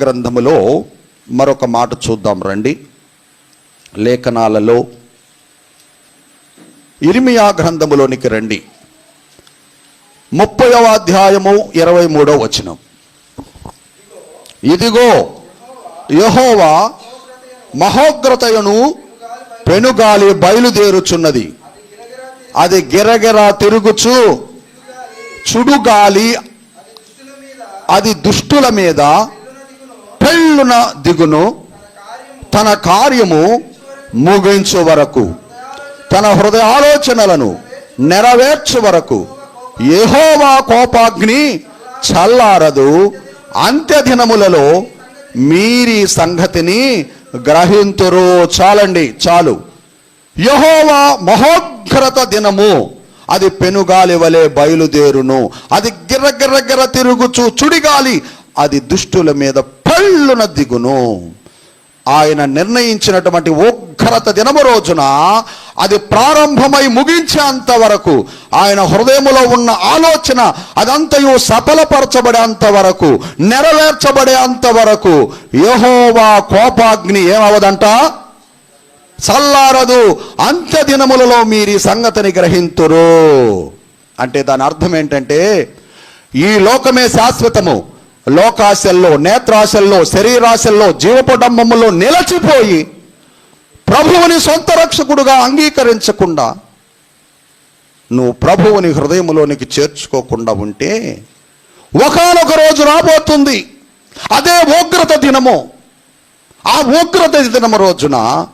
గ్రంథములో మరొక మాట చూద్దాం రండి. లేఖనాలలో ఇరిమియా గ్రంథములోనికి రండి. ముప్పైవ అధ్యాయము ఇరవై మూడవ వచనం. ఇదిగో యహోవా మహోగ్రతయను పెనుగాలి బయలుదేరుచున్నది. అది గిరగిరా తిరుగుచు చుడుగాలి అది దుష్టుల మీద పెళ్ళున దిగును తన కార్యము ముగించు వరకు తన హృదయ ఆలోచనలను నెరవేర్చు వరకు యెహోవా కోపాగ్ని చల్లారదు. అంత్య దినములలో మీరి సంగతిని గ్రహింతురు. చాలండి చాలు. యహోవా మహోగ్రత దినము. అది పెనుగాలి వలె బయలుదేరును. అది గిర్ర గిర్ర గిర్ర తిరుగుచు చుడిగాలి. అది దుష్టుల మీద పళ్ళున దిగును. ఆయన నిర్ణయించినటువంటి ఉగ్రత దినము రోజున అది ప్రారంభమై ముగించేంత వరకు ఆయన హృదయములో ఉన్న ఆలోచన అదంతయు సఫలపరచబడేంత వరకు నెరవేర్చబడేంత వరకు యహోవా కోపాగ్ని ఏమవదంట? చల్లారదు. అంత్య దినములలో మీరు ఈ సంగతిని గ్రహింతురు. అంటే దాని అర్థం ఏంటంటే ఈ లోకమే శాశ్వతము. లోకాశల్లో నేత్రాశల్లో శరీరాశల్లో జీవపడంబములో నిలచిపోయి ప్రభువుని సొంత రక్షకుడుగా అంగీకరించకుండా నువ్వు ప్రభువుని హృదయంలోనికి చేర్చుకోకుండా ఉంటే ఒకనొక రోజు రాబోతుంది. అదే ఉగ్రత దినము. ఆ ఉగ్రత దినము రోజున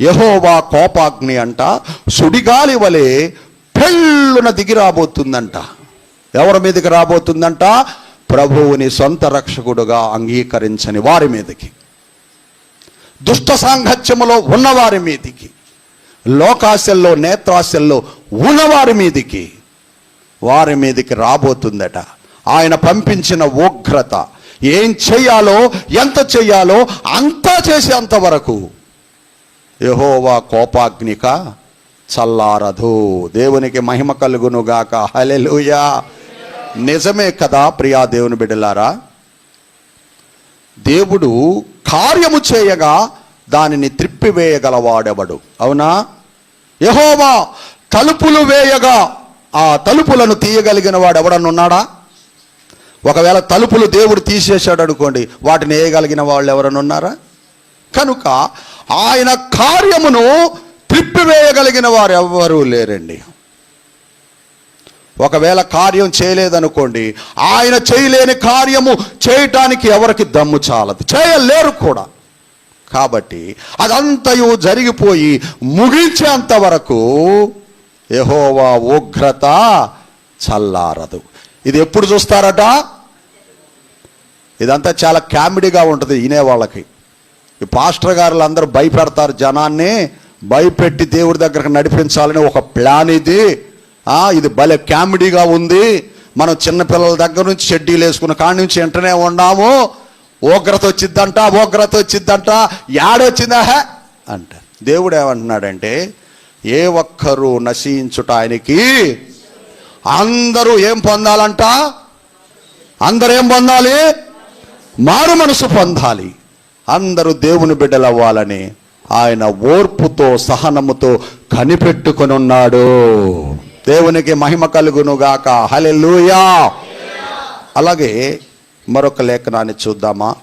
యహోవా కోపాగ్ని అంట సుడిగాలి వలె పెళ్ళున దిగి రాబోతుందంట. ఎవరి మీదకి రాబోతుందంట? ప్రభువుని సొంత రక్షకుడుగా అంగీకరించని వారి మీదకి. దుష్ట సాంగత్యములో ఉన్నవారి మీదికి. లోకాశల్లో నేత్రాశల్లో ఉన్నవారి మీదికి. వారి మీదికి రాబోతుందట. ఆయన పంపించిన ఉగ్రత. ఏం చెయ్యాలో ఎంత చెయ్యాలో అంతా చేసేంత వరకు. యహోవా కోపాగ్నిక చల్లారదు. దేవునికి మహిమ కలుగునుగాక. హలెలుయా నిజమే కదా ప్రియా దేవుని బిడ్డలారా? దేవుడు కార్యము చేయగా దానిని త్రిప్పివేయగలవాడెవడు? అవునా? యహోవా తలుపులు వేయగా ఆ తలుపులను తీయగలిగిన వాడు ఎవడనున్నాడా ఒకవేళ తలుపులు దేవుడు తీసేశాడు అనుకోండి వాటిని వేయగలిగిన వాళ్ళు ఎవరన్నా ఉన్నారా? కనుక ఆయన కార్యమును త్రిప్పివేయగలిగిన వారు ఎవ్వరూ లేరండి. ఒకవేళ కార్యం చేయలేదనుకోండి ఆయన చేయలేని కార్యము చేయటానికి ఎవరికి దమ్ము చాలదు. చేయలేరు కూడా. కాబట్టి అదంతయు జరిగిపోయి ముగించేంత వరకు యెహోవా ఉగ్రత చల్లారదు. ఇది ఎప్పుడు చూస్తారట? ఇదంతా చాలా కామెడీగా ఉంటుంది వినే వాళ్ళకి. ఈ పాస్టర్ గారులు అందరూ భయపెడతారు జనాన్ని భయపెట్టి దేవుడి దగ్గరకు నడిపించాలని ఒక ప్లాన్ ఇది. ఇది భలే కామెడీగా ఉంది. మనం చిన్నపిల్లల దగ్గర నుంచి షెడ్యూల్ వేసుకున్న కాడి నుంచి వెంటనే ఉన్నాము. ఓగ్రత వచ్చిద్దంట ఓగ్రత వచ్చిద్దంట యాడొచ్చిందా? అంట. దేవుడు ఏమంటున్నాడంటే ఏ ఒక్కరూ నశించుట ఆయనకి అందరూ ఏం పొందాలంట? అందరూ ఏం పొందాలి? మారు మనసు పొందాలి. అందరూ దేవుని బిడ్డలవ్వాలని ఆయన ఓర్పుతో సహనముతో కనిపెట్టుకొని ఉన్నాడు. దేవునికి మహిమ కలుగునుగాక. హలెలూయా అలాగే మరొక లేఖనాన్ని చూద్దామా?